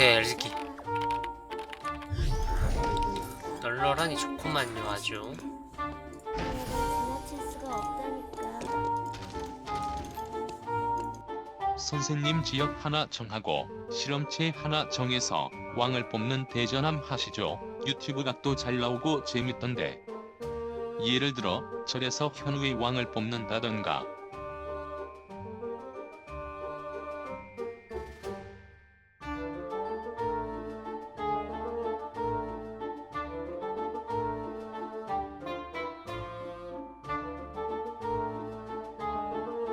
오케이 널널하니 좋구만요 아주. 선생님 지역 하나 정하고 실험체 하나 정해서 왕을 뽑는 대전함 하시죠. 유튜브 각도 잘 나오고 재밌던데. 예를 들어 절에서 현우의 왕을 뽑는다던가.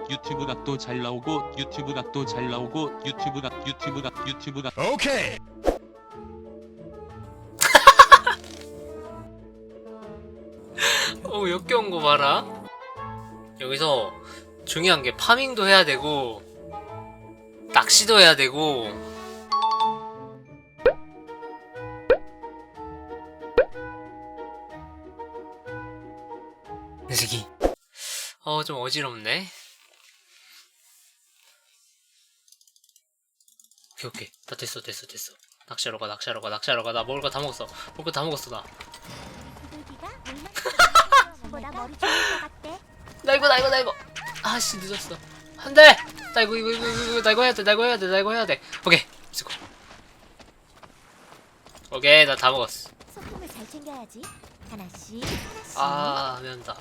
유튜브 각도 잘 나오고 유튜브 각도 잘 나오고 유튜브 각 유튜브 각 유튜브 각 Okay. 어우 역겨운 거 봐라. 여기서 중요한 게 파밍도 해야 되고 낚시도 해야 되고. 이 새끼. 어좀 어지럽네 오케이 오케이. 다 됐어 됐어 됐어. 낚시하러 가 낚시하러 가 낚시하러 가나 먹을 거 다 먹었어. 먹을 거 다 먹었어 나. 나 이거 나 이거 나 이거. 아씨 늦었어. 안돼! 나 이거 이거 이거 이거 나 이거 해야 돼나 이거 해야 돼나 이거 해야 돼. 오케이 수고 오케이 나 다 먹었어. 소품을 잘 챙겨야지. 하나씩 하나씩. 아 미안다.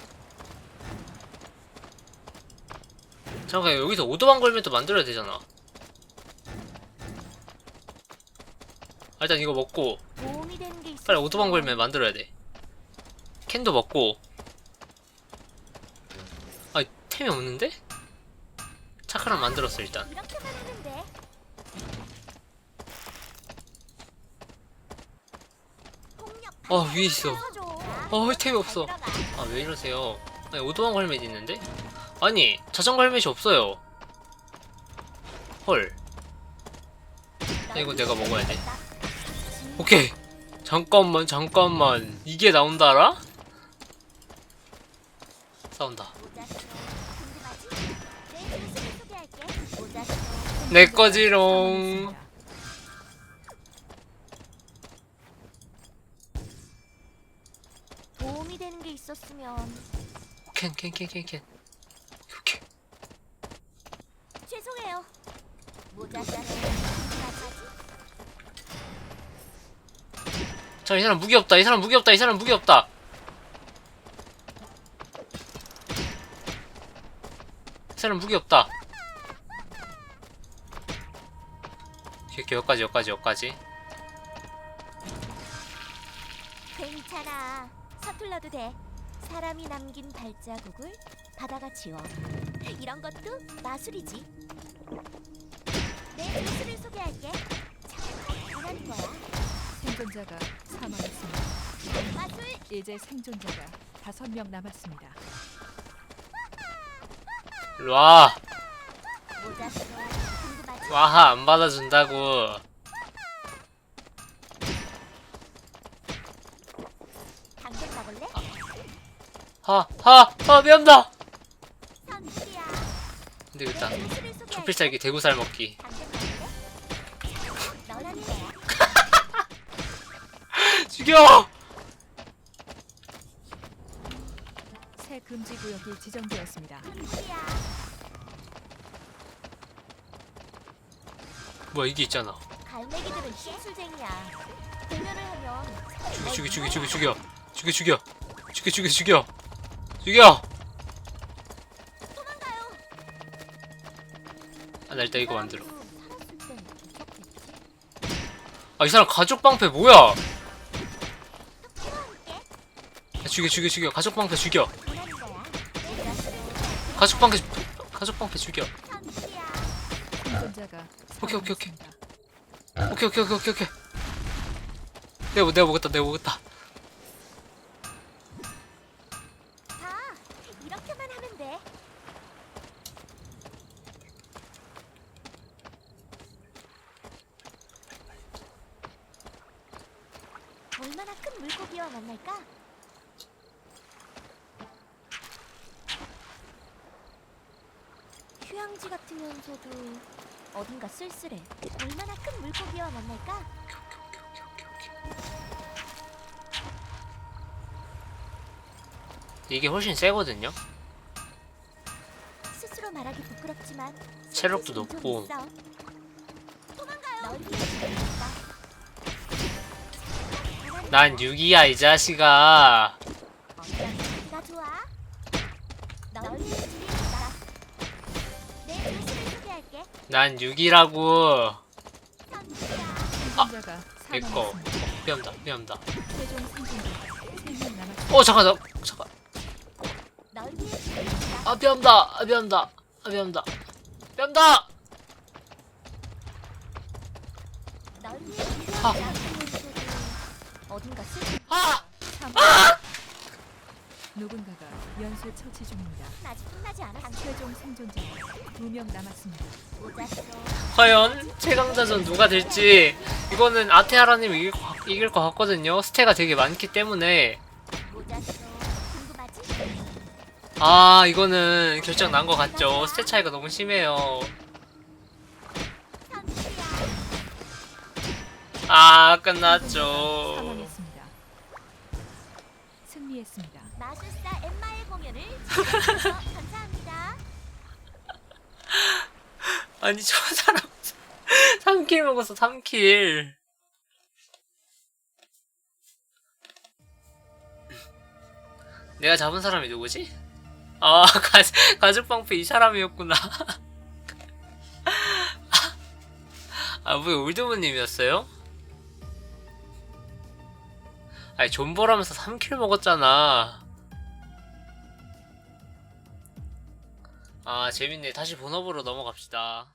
잠깐 여기서 오도방 걸면 또 만들어야 되잖아 아, 일단 이거 먹고. 빨리 오도방 걸면 만들어야 돼 캔도 먹고 아 템이 없는데? 차크랑 만들었어 일단 어 위에 있어 줘. 어 템이 없어 아 왜 이러세요 아니 오도방 헬멧 있는데? 아니 자전거 헬멧이 없어요 헐 야, 이거 내가 먹어야 돼. 오케이. 잠깐만 잠깐만. 이게 나온다라? 싸운다. 내 거지롱. 도움이 되는 게 있었으면. 캔캔캔 캔캔. 오케이. 죄송해요. 모자 요 자이 사람 무기 없다 이 사람 무기 없다 이 사람 무기 없다 이 사람 무기 없다 이렇게 여기까지 여기까지 여기까지 괜찮아. 서툴러도 돼. 사람이 남긴 발자국을 바다가 지워. 이런 것도 마술이지. 내 마술을 소개할게. 자, 원하는 거야. 생존자가 이제 생존자가 다섯 명 남았습니다. 일로와. 궁금하지? 와하 안 받아준다고 당근? 하하하 미안다. 근데 일단. 초필살기 대구살 먹기 당근 거야. 죽여 새 금지 구역이 지정되었습니다. 뭐야 이게 있잖아 갈매기들은 시술쟁이야. 공연을 하면 죽여 죽여 죽여 죽여 죽여 죽여 죽여 죽여 죽여 죽여 죽여 도망가요. 아나 일단 이거 만들어 살았을 땐 좋겠지. 아 이 사람 가족 방패 뭐야. 야, 죽여 죽여 죽여 가족 방패 죽여 가족 방패 가족 방패 죽여 오케이, 오케이, 오케이. 오케이 오케이 오케이 오케이 오케이 내가 내가 먹었다 내가 먹었다 다 이렇게만 하면 돼. 얼마나 큰 물고기와 만날까? 휴양지 같으면서도 어딘가 쓸쓸해. 얼마나 큰 물고기와 만날까? 이게 훨씬 세거든요. 스스로 말하기 부끄럽지만 체력도 좀 높고. 있어. 도망가요. 널 위해 준비했다. 난 6이야 이 자식아. 나 좋아. 널 위해 난 6이라고. 선수야. 생존자가 내꺼. 사망했습니다. 피한다 피한다. 최종 생존자가 3명 남았습니다. 어 잠깐 나 잠깐. 아 피한다. 아 피한다. 아 피한다. 피한다. 어딘가 쓸 아. 사망. 누군가가 연쇄 처치 중입니다. 아직 끝나지 않았어. 최종 생존자가 2명 남았습니다. 모자쇼. 과연 최강자전 누가 될지 이거는 아테하라님 이길, 것 같- 이길 것 같거든요. 스테가 되게 많기 때문에. 궁금하지? 아 이거는 결정 난 것 같죠. 스테 차이가 너무 심해요. 선수야. 아 끝났죠. 사망했습니다. 승리했습니다. 마술사 엠마의 공연을 시청해주셔서 감사합니다. 아니 저 사람 3킬 먹었어 3킬. 내가 잡은 사람이 누구지? 아 가, 가죽 방패 이 사람이었구나. 아왜 올드문님이었어요? 아니 존버라면서 3킬 먹었잖아. 아 재밌네. 다시 본업으로 넘어갑시다.